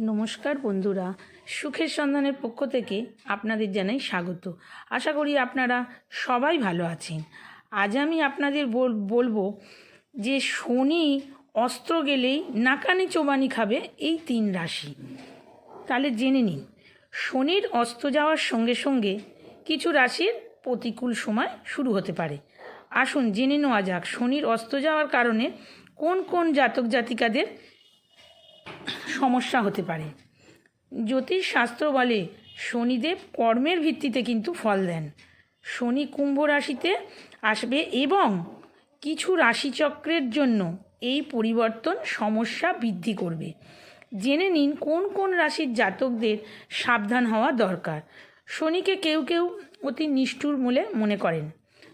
নমস্কার বন্ধুরা। সুখের সন্ধানের পক্ষ থেকে আপনাদের জানাই স্বাগত। আশা করি আপনারা সবাই ভালো আছেন। আজ আমি আপনাদের বল- বলব যে শনি অস্ত্র গেলেই নাকানি চোবানি খাবে এই তিন রাশি। তাহলে জেনে নিন, শনির অস্ত যাওয়ার সঙ্গে সঙ্গে কিছু রাশির প্রতিকূল সময় শুরু হতে পারে। আসুন জেনে নেওয়া যাক, শনির অস্ত যাওয়ার কারণে কোন কোন জাতক জাতিকাদের সমস্যা হতে পারে। জ্যোতিষ শাস্ত্র বলে শনিদেব কর্মের ভিত্তিতে কিন্তু ফল দেন। শনি কুম্ভ রাশিতে আসবে এবং কিছু রাশিচক্রের জন্য এই পরিবর্তন সমস্যা বৃদ্ধি করবে। জেনে নিন কোন কোন রাশির জাতকদের সাবধান হওয়া দরকার। শনিকে কেউ কেউ অতি নিষ্ঠুর বলে মনে করেন।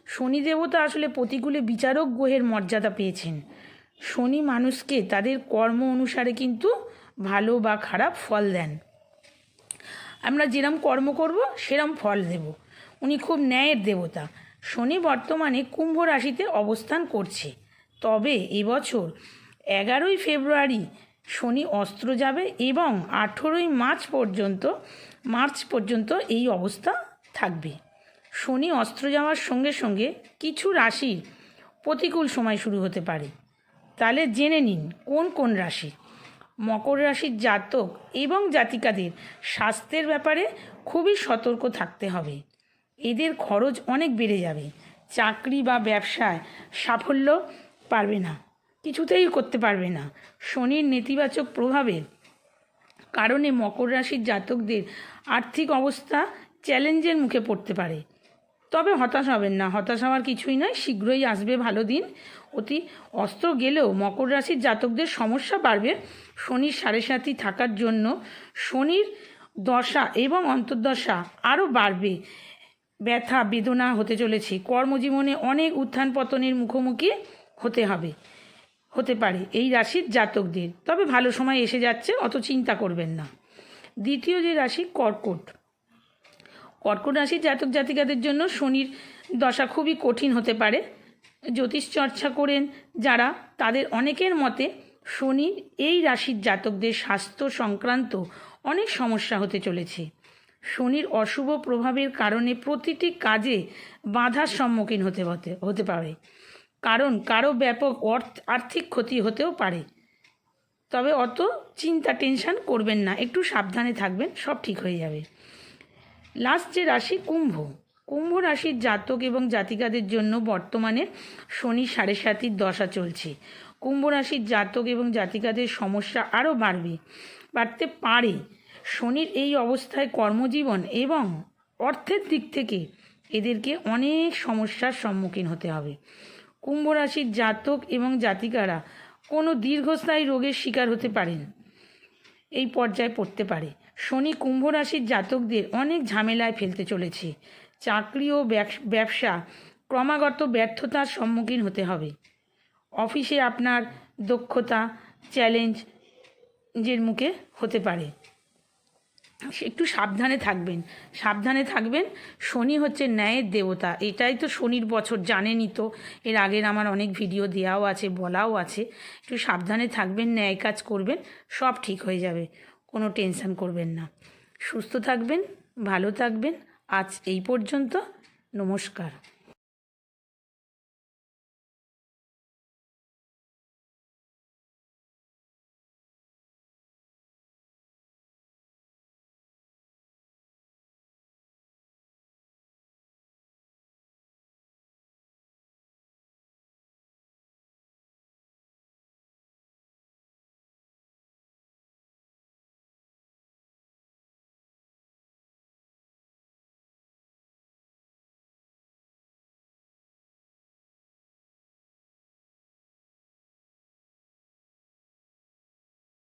শনি দেবতা আসলে প্রতিকূলে বিচারক গ্রহের মর্যাদা পেয়েছেন। শনি মানুষকে তাদের কর্ম অনুসারে কিন্তু ভালো বা খারাপ ফল দেন। আমরা যেরম কর্ম করব, সেরম ফল দেব। উনি খুব ন্যায়ের দেবতা। শনি বর্তমানে কুম্ভ রাশিতে অবস্থান করছে। তবে এবছর এগারোই ফেব্রুয়ারি শনি অস্ত্র যাবে এবং আঠেরোই মার্চ পর্যন্ত মার্চ পর্যন্ত এই অবস্থা থাকবে। শনি অস্ত্র যাওয়ার সঙ্গে সঙ্গে কিছু রাশির প্রতিকূল সময় শুরু হতে পারে। তাহলে জেনে নিন কোন কোন রাশি। মকর রাশির জাতক এবং জাতিকাদের স্বাস্থ্যের ব্যাপারে খুবই সতর্ক থাকতে হবে। এদের খরচ অনেক বেড়ে যাবে। চাকরি বা ব্যবসায় সাফল্য পারবে না। কিছুতেই করতে পারবে না। শনির নেতিবাচক প্রভাবে কারণে মকর রাশির জাতকদের আর্থিক অবস্থা চ্যালেঞ্জের মুখে পড়তে পারে। তবে হতাশ হবেন না, হতাশ হওয়ার কিছুই নয়, শীঘ্রই আসবে ভালো দিন। অতি অস্ত্র গেলেও মকর রাশির জাতকদের সমস্যা বাড়বে। শনির সাড়ে সাথী থাকার জন্য শনির দশা এবং অন্তর্দশা আরও বাড়বে। ব্যথা, বেদনা হতে চলেছে। কর্মজীবনে অনেক উত্থান পতনের মুখোমুখি হতে হবে, হতে পারে এই রাশির জাতকদের। তবে ভালো সময় এসে যাচ্ছে, অত চিন্তা করবেন না। দ্বিতীয় যে রাশি, কর্কট। কর্কট রাশির জাতক জাতিকাদের জন্য শনির দশা খুবই কঠিন হতে পারে। জ্যোতিষ চর্চা করেন যারা, তাদের অনেকের মতে শনির এই রাশির জাতকদের স্বাস্থ্য সংক্রান্ত অনেক সমস্যা হতে চলেছে। শনির অশুভ প্রভাবের কারণে প্রতিটি কাজে বাধার সম্মুখীন হতে হতে হতে পারে। কারণ কারও ব্যাপক অর্থ, আর্থিক ক্ষতি হতেও পারে। তবে অত চিন্তা, টেনশন করবেন না, একটু সাবধানে থাকবেন, সব ঠিক হয়ে যাবে। লাস্ট যে রাশি কুম্ভ কুম্ভ রাশির জাতক এবং জাতিকাদের জন্য বর্তমানে শনি সাড়ে সাতির দশা চলছে। কুম্ভ রাশির জাতক এবং জাতিকাদের সমস্যা আরও বাড়বে, বাড়তে পারে। শনির এই অবস্থায় কর্মজীবন এবং অর্থের দিক থেকে এদেরকে অনেক সমস্যার সম্মুখীন হতে হবে। কুম্ভ রাশির জাতক এবং জাতিকারা কোনো দীর্ঘস্থায়ী রোগের শিকার হতে পারেন। এই পর্যায়ে পড়তে পারে। শনি কুম্ভ রাশির জাতকদের অনেক ঝামেলায় ফেলতে চলেছে। চাকরি ও ব্যবসা ক্রমাগত ব্যর্থতার সম্মুখীন হতে হবে। অফিসে আপনার দক্ষতা চ্যালেঞ্জের মুখে হতে পারে। একটু সাবধানে থাকবেন। সাবধানে থাকবেন, শনি হচ্ছে ন্যায়ের দেবতা। এটাই তো শনির বছর, জানেনই তো। এর আগের আমার অনেক ভিডিও দেওয়াও আছে, বলাও আছে। একটু সাবধানে থাকবেন, ন্যায় কাজ করবেন, সব ঠিক হয়ে যাবে। কোনো টেনশন করবেন না। সুস্থ থাকবেন, ভালো থাকবেন। আজ এই পর্যন্ত, নমস্কার।